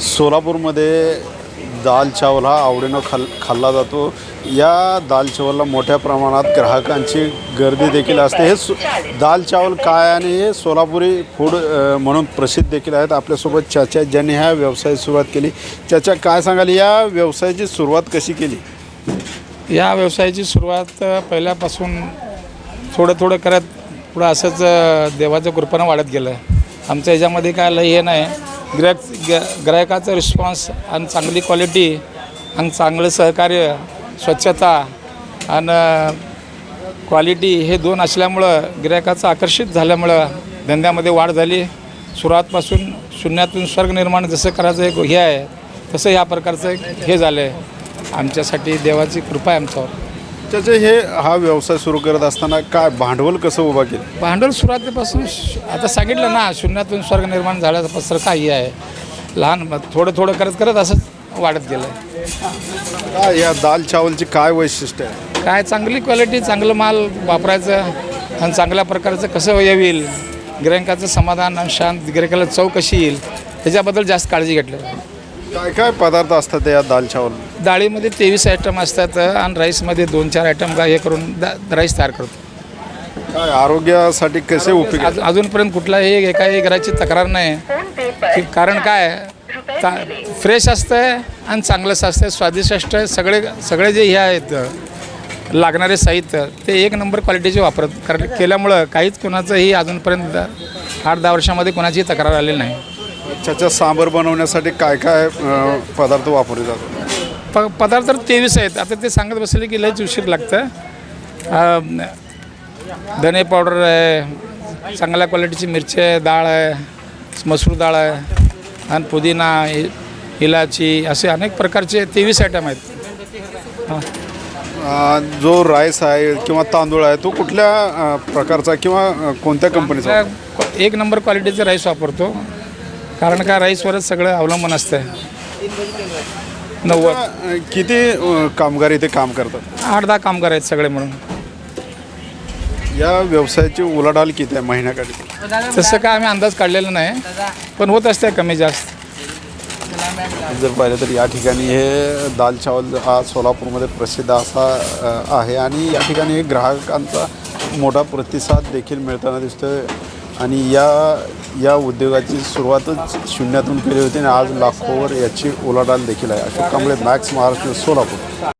सोलापूरमध्ये दाल चावल हा आवडीनं खाल खाल्ला जातो. या दाल चावलला मोठ्या प्रमाणात ग्राहकांची गर्दी देखील असते. हे सो दाल चावल काय आणि हे सोलापुरी फूड म्हणून प्रसिद्ध देखील आहेत. आपल्यासोबत चाचा ज्यांनी ह्या व्यवसायाची सुरुवात केली. चाचा काय सांगाल? या व्यवसायाची सुरुवात कशी केली? या व्यवसायाची सुरुवात पहिल्यापासून थोडं थोडं करत पुढं असंच देवाचं देवाच्या वाढत गेलं. आमच्या ह्याच्यामध्ये काय लय हे नाही. ग्राहक ग ग्राहकाचा रिस्पॉन्स आणि चांगली क्वालिटी आणि चांगलं सहकार्य स्वच्छता आणि क्वालिटी हे दोन असल्यामुळं गिरायकाचं आकर्षित झाल्यामुळं धंद्यामध्ये वाढ झाली. सुरुवातपासून शून्यातून स्वर्ग निर्माण जसं करायचं एक हे आहे तसं ह्या प्रकारचं एक हे झालं आहे आमच्यासाठी देवाची कृपा आहे आमच्यावर. त्याचे हे हा व्यवसाय सुरू करत असताना काय भांडवल कसं उभा केलं? भांडवल सुरुवातीपासून श- आता सांगितलं ना शून्यातून स्वर्ग निर्माण झाल्यापासून काही आहे. लहान थोडं थोडं करत करत असंच वाढत गेलं काय या दाल चावलची काय वैशिष्ट्य आहे? काय चांगली क्वालिटी चांगलं माल वापरायचं आणि चांगल्या प्रकारचं कसं येईल गिरायकाचं समाधान आणि शांत गिरायकाला चव कशी येईल ह्याच्याबद्दल जास्त काळजी घेतलं काय काय पदार्थ असतात या दाल चावल? डाळीमध्ये तेवीस आयटम असतात आणि राईसमध्ये दोन चार आयटम का हे करून दा राईस तयार करतो. काय आरोग्यासाठी कसे उपयोग अजून अजूनपर्यंत कुठलाही एकाही घराची तक्रार नाही. की कारण काय? चा फ्रेश असतं आणि चांगलंच असतं स्वादिष्ट असतं सगळे सगळे जे हे आहेत लागणारे साहित्य ते एक नंबर क्वालिटीचे वापरत कर केल्यामुळं काहीच कोणाचंही अजूनपर्यंत आठ दहा वर्षामध्ये कोणाची तक्रार आलेली नाही. त्याच्या सांबर बनवण्यासाठी काय काय अं, पदार्थ वापरले जातात? प पदार्थ तर तेवीस आहेत. आता ते सांगत बसले की लयच उशीर लागतं. अं, धने पावडर आहे चांगल्या क्वालिटीची मिरची आहे डाळ आहे मसूर डाळ आहे आणि पुदिना इ इलाची असे अनेक प्रकारचे तेवीस आयटम आहेत. हां. अं, जो राईस आहे किंवा तांदूळ आहे तो कुठल्या अं, प्रकारचा किंवा अं, कोणत्या कंपनीचा त्या एक नंबर क्वालिटीचं राईस वापरतो. कारण का राईसवरच सगळं अवलंबून असतं नव्वद. अं, किती अं, कामगार इथे काम करतात? आठ दहा कामगार आहेत सगळे म्हणून. या व्यवसायाची उलाढाल किती आहे महिन्याकाठी तसं काय आम्ही अंदाज काढलेला नाही पण होत असते कमी जास्त. जर पाहिलं तर या ठिकाणी हे दाल चावल हा सोलापूरमध्ये प्रसिद्ध असा अ, आहे आणि या ठिकाणी ग्राहकांचा मोठा प्रतिसाद देखील मिळताना दिसतोय. आणि या या उद्योगाची सुरुवातच शून्यातून केली होती आणि आज लाखोवर याची उलाढाल देखील आहे. अशोक कांबळे मॅक्स महाराष्ट्र सोलापूर.